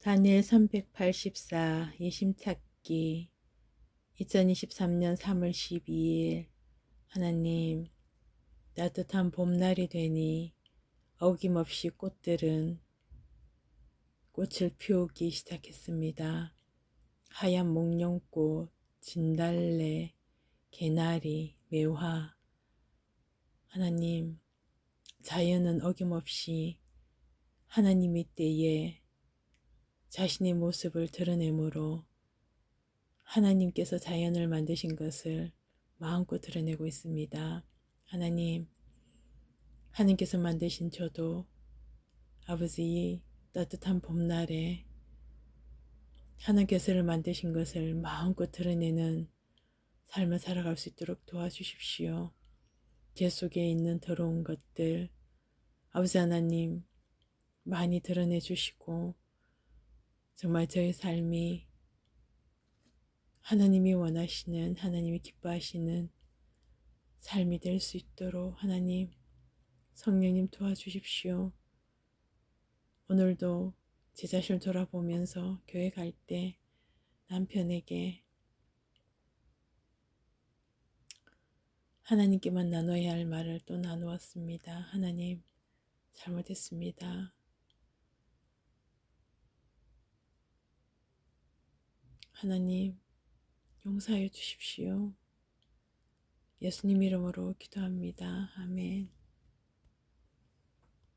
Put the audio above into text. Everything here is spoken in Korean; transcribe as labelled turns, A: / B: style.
A: 다니엘 384 예심찾기 2023년 3월 12일 하나님 따뜻한 봄날이 되니 어김없이 꽃들은 꽃을 피우기 시작했습니다. 하얀 목련꽃, 진달래, 개나리, 매화 하나님 자연은 어김없이 하나님의 때에 자신의 모습을 드러내므로 하나님께서 자연을 만드신 것을 마음껏 드러내고 있습니다. 하나님, 하나님께서 만드신 저도 아버지 따뜻한 봄날에 하나님께서를 만드신 것을 마음껏 드러내는 삶을 살아갈 수 있도록 도와주십시오. 제 속에 있는 더러운 것들, 아버지 하나님 많이 드러내 주시고 정말 저의 삶이 하나님이 원하시는 하나님이 기뻐하시는 삶이 될 수 있도록 하나님 성령님 도와주십시오. 오늘도 제 자신을 돌아보면서 교회 갈 때 남편에게 하나님께만 나눠야 할 말을 또 나누었습니다. 하나님 잘못했습니다. 하나님 용서해 주십시오. 예수님 이름으로 기도합니다. 아멘.